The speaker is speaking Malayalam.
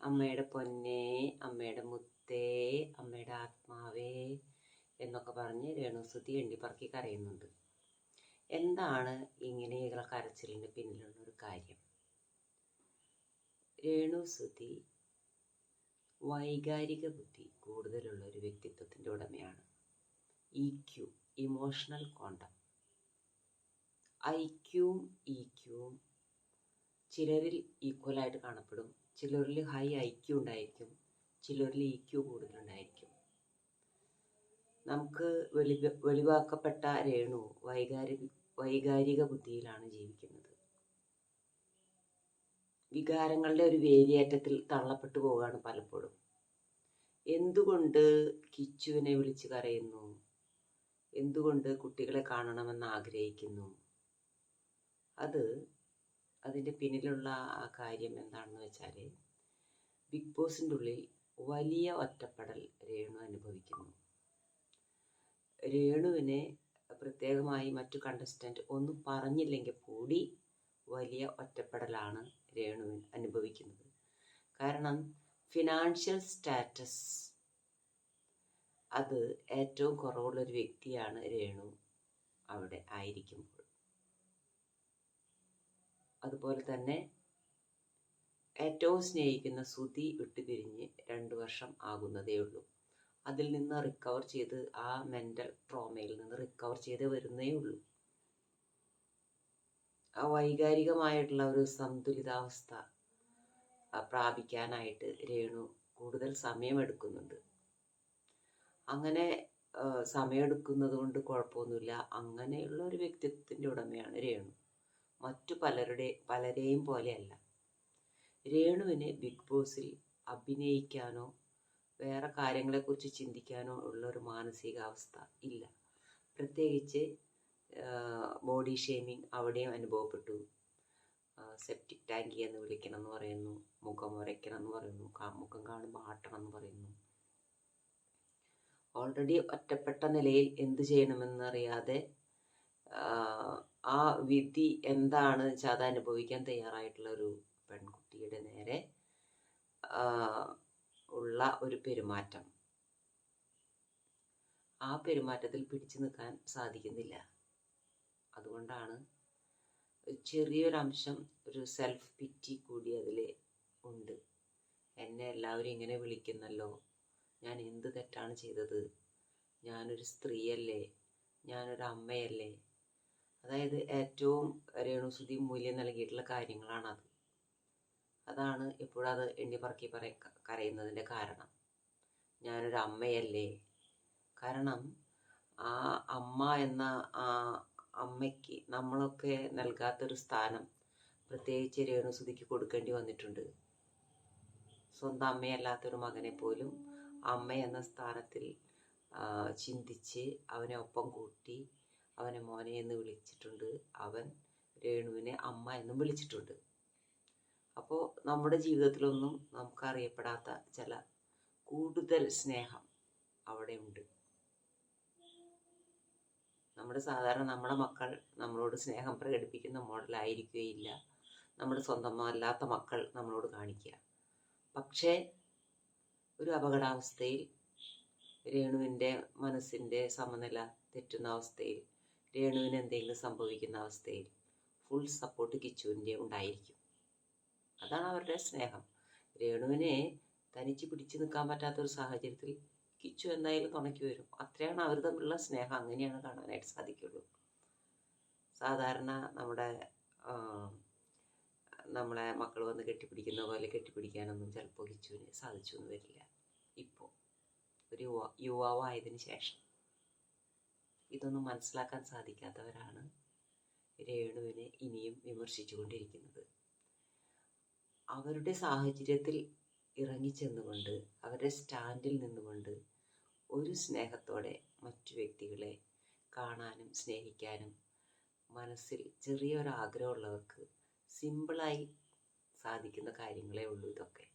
അമ്മയുടെ പൊന്നേ അമ്മയുടെ മുത്തേ അമ്മയുടെ ആത്മാവേ എന്നൊക്കെ പറഞ്ഞ് രേണുസുതി എണ്ണിപ്പറക്കി കരയുന്നുണ്ട്. എന്താണ് ഇങ്ങനെയുള്ള കരച്ചിലിന് പിന്നിലുള്ള ഒരു കാര്യം? രേണുസുതി വൈകാരിക ബുദ്ധി കൂടുതലുള്ള ഒരു വ്യക്തിത്വത്തിന്റെ ഉടമയാണ്. E Q emotional quotient I ക്യൂവും ഇ ക്യൂവും ചിലരിൽ ഈക്വലായിട്ട് കാണപ്പെടും. ചിലരിൽ ഹൈ ഐ ക്യു ഉണ്ടായിരിക്കും ചിലരിൽ ഇ ക്യു കൂടുതലുണ്ടായിരിക്കും. നമുക്ക് വെളി വെളിവാക്കപ്പെട്ട രേണു വൈകാരിക വൈകാരിക ബുദ്ധിയിലാണ് ജീവിക്കുന്നത്. വികാരങ്ങളുടെ ഒരു വേലിയേറ്റത്തിൽ തള്ളപ്പെട്ടു പോവുകയാണ് പലപ്പോഴും. എന്തുകൊണ്ട് കിച്ചുവിനെ വിളിച്ചു കരയുന്നു? എന്തുകൊണ്ട് കുട്ടികളെ കാണണമെന്ന് ആഗ്രഹിക്കുന്നു? അത് അതിന്റെ പിന്നിലുള്ള ആ കാര്യം എന്താണെന്ന് വെച്ചാൽ ബിഗ് ബോസിന്റെ ഉള്ളിൽ വലിയ ഒറ്റപ്പെടൽ രേണു അനുഭവിക്കുന്നു. രേണുവിനെ പ്രത്യേകമായി മറ്റു കണ്ടസ്റ്റന്റ് ഒന്നും പറഞ്ഞില്ലെങ്കിൽ കൂടി വലിയ ഒറ്റപ്പെടലാണ് രേണുവിൻ അനുഭവിക്കുന്നത്. കാരണം ഫിനാൻഷ്യൽ സ്റ്റാറ്റസ് അത് ഏറ്റവും കുറവുള്ളൊരു വ്യക്തിയാണ് രേണു അവിടെ ആയിരിക്കുമ്പോൾ. അതുപോലെ തന്നെ ഏറ്റവും സ്നേഹിക്കുന്ന സുതി വിട്ടുപിരിഞ്ഞ് രണ്ട് വർഷം ആകുന്നതേ ഉള്ളൂ. അതിൽ നിന്ന് റിക്കവർ ചെയ്ത് ആ മെന്റൽ ട്രോമയിൽ നിന്ന് റിക്കവർ ചെയ്ത് വരുന്നേ ഉള്ളൂ. ആ വൈകാരികമായിട്ടുള്ള ഒരു സന്തുലിതാവസ്ഥ പ്രാപിക്കാനായിട്ട് രേണു കൂടുതൽ സമയമെടുക്കുന്നുണ്ട്. അങ്ങനെ സമയമെടുക്കുന്നത് കൊണ്ട് കുഴപ്പമൊന്നുമില്ല. അങ്ങനെയുള്ള ഒരു വ്യക്തിത്വത്തിന്റെ ഉടമയാണ് രേണു. മറ്റു പലരുടെ പലരെയും പോലെയല്ല. രേണുവിന് ബിഗ് ബോസിൽ അഭിനയിക്കാനോ വേറെ കാര്യങ്ങളെക്കുറിച്ച് ചിന്തിക്കാനോ ഉള്ള ഒരു മാനസികാവസ്ഥ ഇല്ല. പ്രത്യേകിച്ച് ബോഡി ഷേമിങ് അവിടെയും അനുഭവപ്പെട്ടു. സെപ്റ്റിക് ടാങ്കി എന്ന് വിളിക്കണം എന്ന് പറയുന്നു മുഖം ഉരയ്ക്കണം എന്ന് പറയുന്നു മുഖം കാണുമ്പോൾ ആട്ടണം എന്ന് പറയുന്നു. ഓൾറെഡി ഒറ്റപ്പെട്ട നിലയിൽ എന്ത് ചെയ്യണമെന്നറിയാതെ ആ വിധി എന്താണ് വെച്ചാൽ അത് അനുഭവിക്കാൻ തയ്യാറായിട്ടുള്ള ഒരു പെൺകുട്ടിയുടെ നേരെ ഉള്ള ഒരു പെരുമാറ്റം. ആ പെരുമാറ്റത്തിൽ പിടിച്ചു നിൽക്കാൻ സാധിക്കുന്നില്ല. അതുകൊണ്ടാണ് ചെറിയൊരംശം ഒരു സെൽഫ് പിറ്റി കൂടി അതിൽ ഉണ്ട്. എന്നെ എല്ലാവരും ഇങ്ങനെ വിളിക്കുന്നല്ലോ. ഞാൻ എന്ത് തെറ്റാണ് ചെയ്തത്? ഞാനൊരു സ്ത്രീയല്ലേ? ഞാനൊരു അമ്മയല്ലേ? അതായത് ഏറ്റവും രേണുസുതി മൂല്യം നൽകിയിട്ടുള്ള കാര്യങ്ങളാണത്. അതാണ് ഇപ്പോഴത് എണ്ണി പറക്കി പറ കരയുന്നതിന്റെ കാരണം. ഞാനൊരു അമ്മയല്ലേ? കാരണം ആ അമ്മ എന്ന ആ അമ്മയ്ക്ക് നമ്മളൊക്കെ നൽകാത്തൊരു സ്ഥാനം പ്രത്യേകിച്ച് രേണുസുതിക്ക് കൊടുക്കേണ്ടി വന്നിട്ടുണ്ട്. സ്വന്തം അമ്മയല്ലാത്തൊരു മകനെ പോലും അമ്മ എന്ന സ്ഥാനത്തിൽ ചിന്തിച്ച് അവനെ ഒപ്പം കൂട്ടി അവനെ മോനെ എന്ന് വിളിച്ചിട്ടുണ്ട്. അവൻ രേണുവിനെ അമ്മ എന്നും വിളിച്ചിട്ടുണ്ട്. അപ്പോൾ നമ്മുടെ ജീവിതത്തിലൊന്നും നമുക്കറിയപ്പെടാത്ത ചില കൂടുതൽ സ്നേഹം അവിടെ ഉണ്ട്. നമ്മുടെ സാധാരണ നമ്മുടെ മക്കൾ നമ്മളോട് സ്നേഹം പ്രകടിപ്പിക്കുന്ന മോഡലായിരിക്കുകയില്ല നമ്മുടെ സ്വന്തമല്ലാത്ത മക്കൾ നമ്മളോട് കാണിക്കുക. പക്ഷേ ഒരു അപകടാവസ്ഥയിൽ രേണുവിന്റെ മനസ്സിന്റെ സമനില തെറ്റുന്ന അവസ്ഥയിൽ രേണുവിന് എന്തെങ്കിലും സംഭവിക്കുന്ന അവസ്ഥയിൽ ഫുൾ സപ്പോർട്ട് കിച്ചുവിന്റെ ഉണ്ടായിരിക്കും. അതാണ് അവരുടെ സ്നേഹം. രേണുവിനെ തനിച്ച് പിടിച്ചു നിൽക്കാൻ പറ്റാത്തൊരു സാഹചര്യത്തിൽ കിച്ചു എന്തായാലും തുണയ്ക്ക് വരും. അത്രയാണ് അവർ തമ്മിലുള്ള സ്നേഹം. അങ്ങനെയാണ് കാണാനായിട്ട് സാധിക്കുള്ളൂ. സാധാരണ നമ്മുടെ നമ്മളെ മക്കൾ വന്ന് കെട്ടിപ്പിടിക്കുന്ന പോലെ കെട്ടിപ്പിടിക്കാനൊന്നും ചിലപ്പോൾ കിച്ചുവിന് സാധിച്ചു എന്ന് വരില്ല. ഇപ്പോൾ ഒരു യുവ യുവാവായതിനു ശേഷം. ഇതൊന്നും മനസ്സിലാക്കാൻ സാധിക്കാത്തവരാണ് രേണുവിനെ ഇനിയും വിമർശിച്ചു കൊണ്ടിരിക്കുന്നത് അവരുടെ സാഹചര്യത്തിൽ ഇറങ്ങിച്ചെന്നുകൊണ്ട് അവരുടെ സ്റ്റാൻഡിൽ നിന്നുകൊണ്ട് ഒരു സ്നേഹത്തോടെ മറ്റു വ്യക്തികളെ കാണാനും സ്നേഹിക്കാനും മനസ്സിൽ ചെറിയൊരാഗ്രഹമുള്ളവർക്ക് സിമ്പിളായി സാധിക്കുന്ന കാര്യങ്ങളേ ഉള്ളൂ ഇതൊക്കെ.